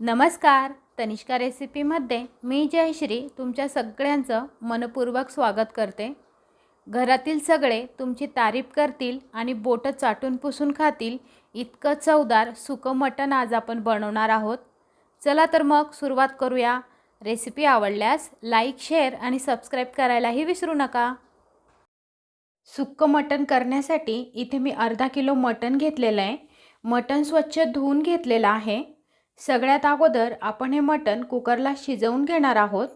नमस्कार तनिष्का रेसिपीमध्ये मी जयश्री तुमच्या सगळ्यांचं मनपूर्वक स्वागत करते. घरातील सगळे तुमची तारीफ करतील आणि बोटं चाटून पुसून खातील इतकं चवदार सुकं मटण आज आपण बनवणार आहोत. चला तर मग सुरुवात करूया. रेसिपी आवडल्यास लाईक शेअर आणि सबस्क्राईब करायलाही विसरू नका. सुक्कं मटण करण्यासाठी इथे मी अर्धा किलो मटण घेतलेलं आहे. मटण स्वच्छ धुवून घेतलेलं आहे. सगळ्यात अगोदर आपण हे मटण कुकरला शिजवून घेणार आहोत.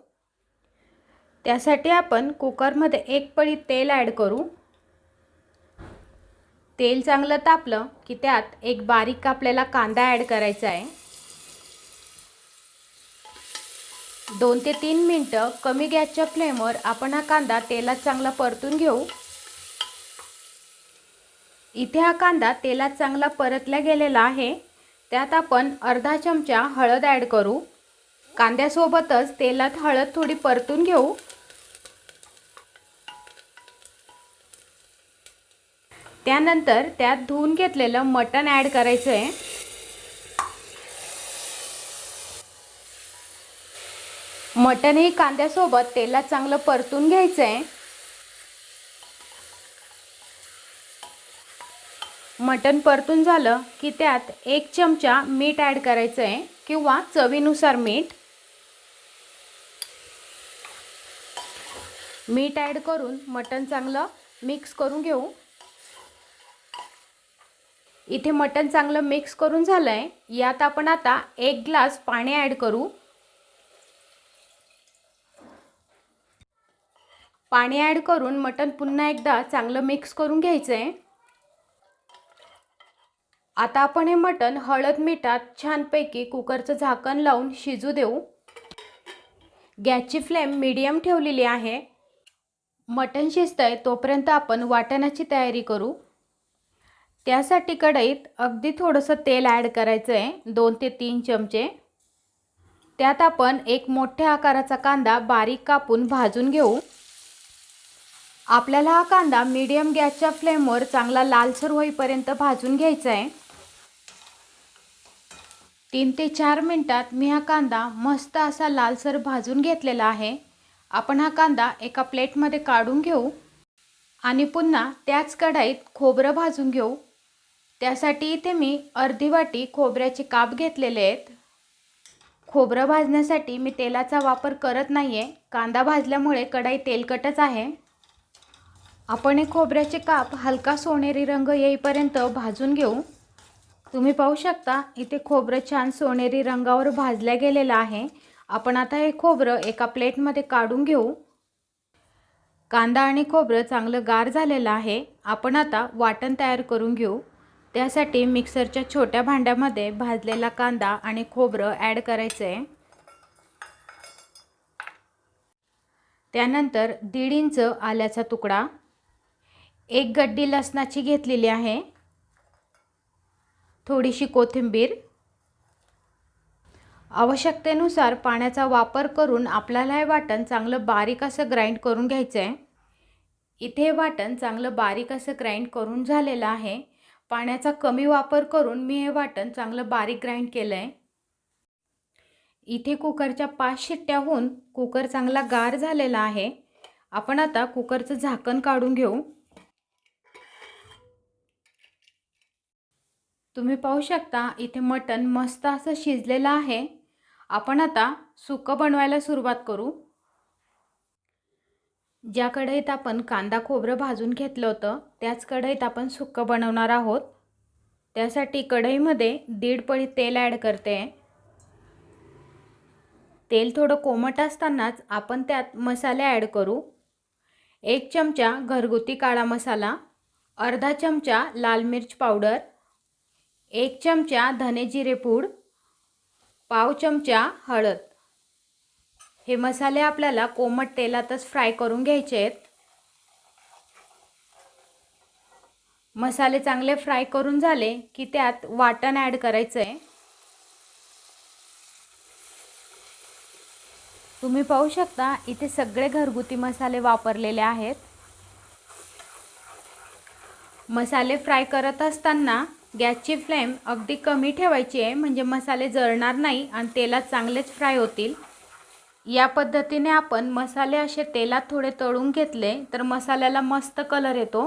त्यासाठी आपण कुकरमध्ये एक पळी तेल ॲड करू. तेल चांगलं तापलं की त्यात एक बारीक कापलेला कांदा ॲड करायचा आहे. दोन ते तीन मिनटं कमी गॅसच्या फ्लेमवर आपण हा कांदा तेलात चांगला परतून घेऊ. इथे हा कांदा तेलात चांगला परतला गेलेला आहे. त्यात आपण अर्धा चमचा हळद ॲड करू. कांद्यासोबतच तेलात हळद थोडी परतून घेऊ. त्यानंतर त्यात धुवून घेतलेलं मटण ॲड करायचं आहे मटणही कांद्यासोबत तेलात चांगलं परतून घ्यायचं आहे मटण परतून झालं की त्यात एक चमचा मीठ ॲड करायचं आहे किंवा चवीनुसार मीठ. मीठ ॲड करून मटण चांगलं मिक्स करून घेऊ. इथे मटण चांगलं मिक्स करून झालं आहे यात आपण आता एक ग्लास पाणी ॲड करू. पाणी ॲड करून मटण पुन्हा एकदा चांगलं मिक्स करून घ्यायचं आहे आता आपण हे मटण हळद मिठात छानपैकी कुकरचं झाकण लावून शिजू देऊ. गॅसची फ्लेम मीडियम ठेवलेली आहे. मटण शिजतंय तोपर्यंत आपण वाटणाची तयारी करू. त्यासाठी कढईत अगदी थोडंसं तेल ॲड करायचं आहे दोन ते तीन चमचे. त्यात आपण एक मोठ्या आकाराचा कांदा बारीक कापून भाजून घेऊ. आपल्याला हा कांदा मीडियम गॅसच्या फ्लेमवर चांगला लालसर होईपर्यंत भाजून घ्यायचा आहे तीन ते चार मिनटात मी हा कांदा मस्त असा लालसर भाजून घेतलेला आहे. आपण हा कांदा एका प्लेटमध्ये काढून घेऊ आणि पुन्हा त्याच कढाईत खोबरं भाजून घेऊ. त्यासाठी इथे मी अर्धी वाटी खोबऱ्याचे काप घेतलेले आहेत. खोबरं भाजण्यासाठी मी तेलाचा वापर करत नाही आहे कांदा भाजल्यामुळे कढाई तेलकटच आहे. आपण हे खोबऱ्याचे काप हलका सोनेरी रंग येईपर्यंत भाजून घेऊ. तुम्ही पाहू शकता इथे खोबरं छान सोनेरी रंगावर भाजल्या गेलेलं आहे. आपण आता हे खोबरं एका प्लेटमध्ये काढून घेऊ. कांदा आणि खोबरं चांगलं गार झालेलं आहे. आपण आता वाटण तयार करून घेऊ. त्यासाठी मिक्सरच्या छोट्या भांड्यामध्ये भाजलेला कांदा आणि खोबरं ॲड करायचं. आहे त्यानंतर दीड इंच आल्याचा तुकडा. एक गड्डी लसणाची घेतलेली आहे. थोडीशी कोथिंबीर. आवश्यकतेनुसार पाण्याचा वापर करून आपल्याला हे वाटण चांगलं बारीक असं ग्राइंड करून घ्यायचं आहे इथे वाटण चांगलं बारीक असं ग्राइंड करून झालेलं आहे. पाण्याचा कमी वापर करून मी हे वाटण चांगलं बारीक ग्राइंड केलं आहे इथे कुकरच्या पाच शिट्ट्या होऊन कुकर चांगला गार झालेला आहे. आपण आता कुकरचं झाकण काढून घेऊ. तुम्ही पाहू शकता इथे मटण मस्त असं शिजलेलं आहे. आपण आता सुकं बनवायला सुरुवात करू. ज्या कढईत आपण कांदा खोबरं भाजून घेतलं होतं त्याच कढईत आपण सुक्कं बनवणार आहोत. त्यासाठी कढईमध्ये दीड पळी तेल ॲड करते. तेल थोडं कोमट असतानाच आपण त्यात मसाले ॲड करू. एक चमचा घरगुती काळा मसाला अर्धा चमचा लाल मिर्च पावडर एक चमचा धने जिरे पूड पाव चमचा हळद. हे मसाले आपल्याला कोमट तेलातच फ्राय करून घ्यायचे आहेत. मसाले चांगले फ्राय करून झाले की त्यात वाटण ॲड करायचं आहे तुम्ही पाहू शकता इथे सगळे घरगुती मसाले वापरलेले आहेत. मसाले फ्राय करत असताना गॅसची फ्लेम अगदी कमी ठेवायची आहे म्हणजे मसाले जळणार नाही आणि तेलात चांगलेच फ्राय होतील. या पद्धतीने आपण मसाले असे तेलात थोडे तळून घेतले तर मसाल्याला मस्त कलर येतो.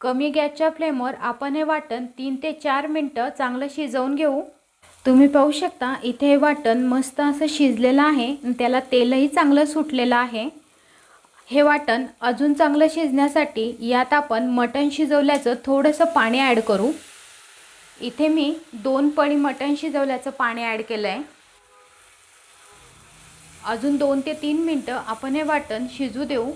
कमी गॅसच्या फ्लेमवर आपण हे वाटण तीन ते चार मिनटं चांगलं शिजवून घेऊ. तुम्ही पाहू शकता इथे हे वाटण मस्त असं शिजलेलं आहे आणि त्याला तेलही चांगलं सुटलेलं आहे. हे वाटण अजून चांगलं शिजण्यासाठी यात आपण मटण शिजवल्याचं थोडंसं पाणी ॲड करू. इथे मी दोन पळी मटण शिजवल्याचं पाणी ॲड केलं आहे अजून दोन ते तीन मिनटं आपण हे वाटण शिजू देऊ.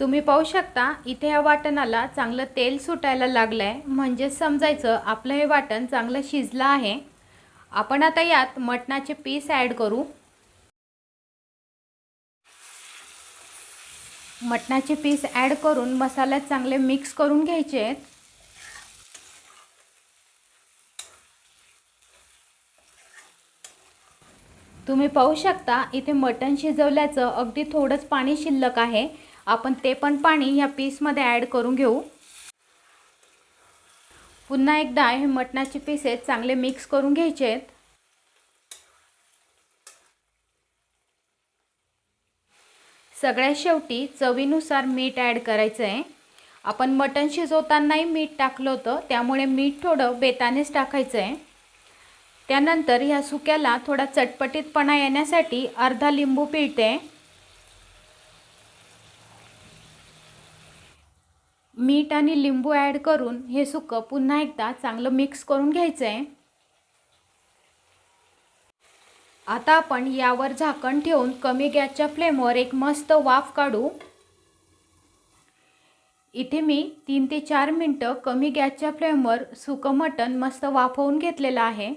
तुम्ही पाहू शकता इथे या वाटणाला चांगलं तेल सुटायला लागलं आहे म्हणजे समजायचं आपलं हे वाटण चांगलं शिजलं आहे. आपण आता यात मटणाचे पीस ॲड करू. मटणाचे पीस ॲड करून मसाल्यात चांगले मिक्स करून घ्यायचे आहेत. तुम्ही पाहू शकता इथे मटण शिजवल्याचं अगदी थोडंच पाणी शिल्लक आहे. आपण ते पण पाणी ह्या पीसमध्ये ॲड करून घेऊ. पुन्हा एकदा हे मटणाचे पीसेस चांगले मिक्स करून घ्यायचे आहेत. सगळ्यात शेवटी चवीनुसार मीठ ॲड करायचं आहे आपण मटण शिजवतानाही मीठ टाकलं होतं त्यामुळे मीठ थोडं बेतानेच टाकायचं आहे त्यानंतर ह्या सुक्याला थोडा चटपटीतपणा येण्यासाठी अर्धा लिंबू पिळते. मीठ आणि लिंबू ॲड करून हे सुकं पुन्हा एकदा चांगलं मिक्स करून घ्यायचं आहे आता आपण यावर झाकण ठेवून कमी गॅसच्या फ्लेमवर एक मस्त वाफ काढू. इथे मी तीन ते चार मिनटं कमी गॅसच्या फ्लेमवर सुकं मटण मस्त वाफवून घेतलेलं आहे.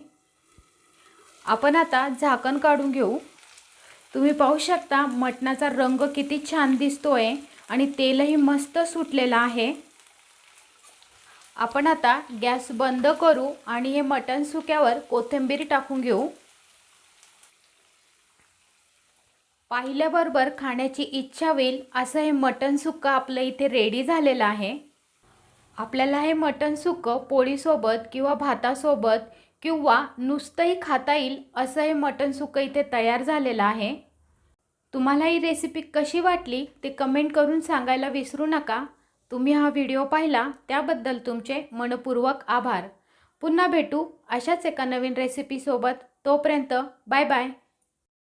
आपण आता झाकण काढून घेऊ. तुम्ही पाहू शकता मटणाचा रंग किती छान दिसतो आहे आणि तेलही मस्त सुटलेलं आहे. आपण आता गॅस बंद करू आणि हे मटण सुक्यावर कोथिंबीर टाकून घेऊ. पाहिल्याबरोबर खाण्याची इच्छा होईल असं हे मटण सुक्का आपलं इथे रेडी झालेलं आहे. आपल्याला हे मटण सुक्कं पोळीसोबत किंवा भातासोबत किंवा नुसतंही खाता येईल असं हे मटण सुक्कं इथे तयार झालेलं आहे. तुम्हाला ही रेसिपी कशी वाटली ते कमेंट करून सांगायला विसरू नका. तुम्ही हा व्हिडिओ पाहिला त्याबद्दल तुमचे मनपूर्वक आभार. पुन्हा भेटू अशाच एका नवीन रेसिपीसोबत तोपर्यंत बाय बाय